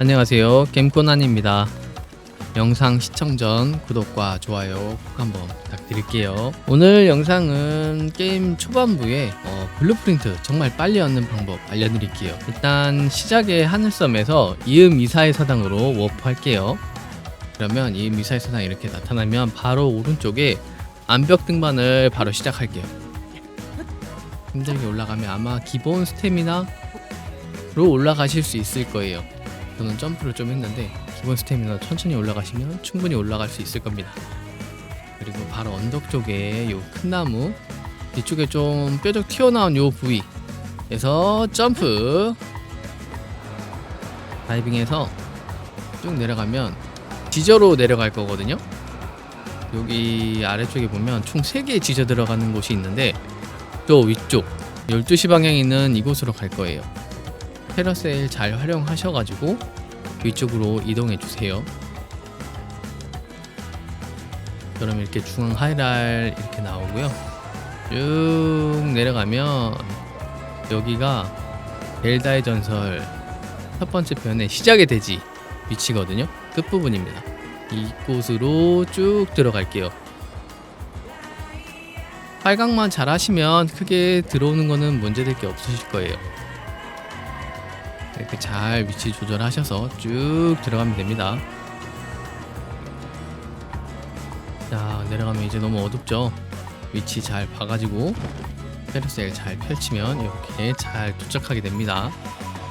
안녕하세요. 게임코난입니다. 영상 시청 전 구독과 좋아요 꼭 한번 부탁드릴게요. 오늘 영상은 게임 초반부에 어, 블루프린트 정말 빨리 얻는 방법 알려드릴게요. 일단 시작의 하늘섬에서 이음 이사의 사당으로 워프 할게요. 그러면 이음 이사의 사당 이렇게 나타나면 바로 오른쪽에 암벽 등반을 바로 시작할게요. 힘들게 올라가면 아마 기본 스태미나로 올라가실 수 있을 거예요. 저는 점프를 좀 했는데 기본 스태미나 천천히 올라가시면 충분히 올라갈 수 있을 겁니다. 그리고 바로 언덕 쪽에 요 큰 나무 뒤쪽에 좀 뾰족 튀어나온 요 부위에서 점프 다이빙해서 쭉 내려가면 지저로 내려갈 거거든요. 여기 아래쪽에 보면 총 3개의 지저 들어가는 곳이 있는데 또 위쪽 12시 방향에 있는 이곳으로 갈 거예요. 테라세일 잘 활용하셔가지고 위쪽으로 이동해 주세요. 그럼 이렇게 중앙 하이랄 이렇게 나오고요. 쭉 내려가면 여기가 벨다의 전설 첫 번째 편의 시작의 대지 위치거든요. 끝부분입니다. 이곳으로 쭉 들어갈게요. 활강만 잘 하시면 크게 들어오는 거는 문제될 게 없으실 거예요. 이렇게 잘 위치 조절하셔서 쭉 들어가면 됩니다. 자 내려가면 이제 너무 어둡죠. 위치 잘 봐가지고 페르셀 잘 펼치면 이렇게 잘 도착하게 됩니다.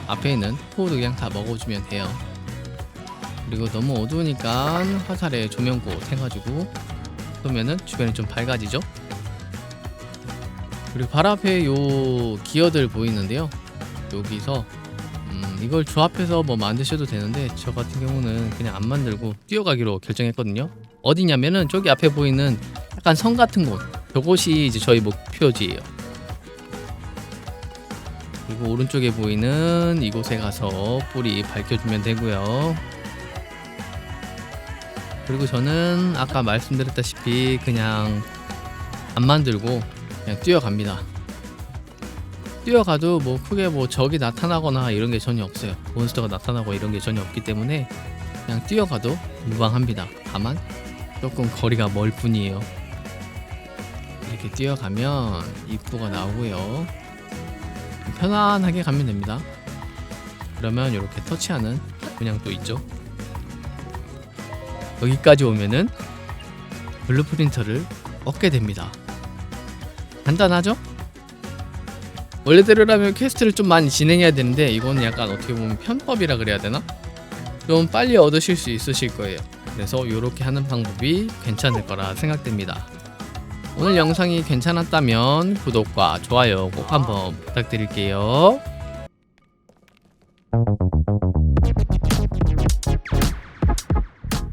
앞에 있는 포도 그냥 다 먹어주면 돼요. 그리고 너무 어두우니까 화살에 조명꽃 해가지고 쏘면은 주변이 좀 밝아지죠. 그리고 바로 앞에 요 기어들 보이는데요. 여기서 음, 이걸 조합해서 뭐 만드셔도 되는데 저 같은 경우는 그냥 안 만들고 뛰어가기로 결정했거든요. 어디냐면은 저기 앞에 보이는 약간 성 같은 곳. 저곳이 이제 저희 목표지예요. 그리고 오른쪽에 보이는 이곳에 가서 뿌리 밝혀주면 되고요. 그리고 저는 아까 말씀드렸다시피 그냥 안 만들고 그냥 뛰어갑니다. 뛰어가도 뭐 크게 뭐 적이 나타나거나 이런 게 전혀 없어요. 몬스터가 나타나고 이런 게 전혀 없기 때문에 그냥 뛰어가도 무방합니다. 다만 조금 거리가 멀 뿐이에요. 이렇게 뛰어가면 입구가 나오고요. 편안하게 가면 됩니다. 그러면 이렇게 터치하는 그냥 또 있죠. 여기까지 오면은 블루프린터를 얻게 됩니다. 간단하죠? 원래대로라면 퀘스트를 좀 많이 진행해야 되는데 이거는 약간 어떻게 보면 편법이라 그래야 되나? 좀 빨리 얻으실 수 있으실 거예요. 그래서 이렇게 하는 방법이 괜찮을 거라 생각됩니다. 오늘 영상이 괜찮았다면 구독과 좋아요 꼭 한번 부탁드릴게요.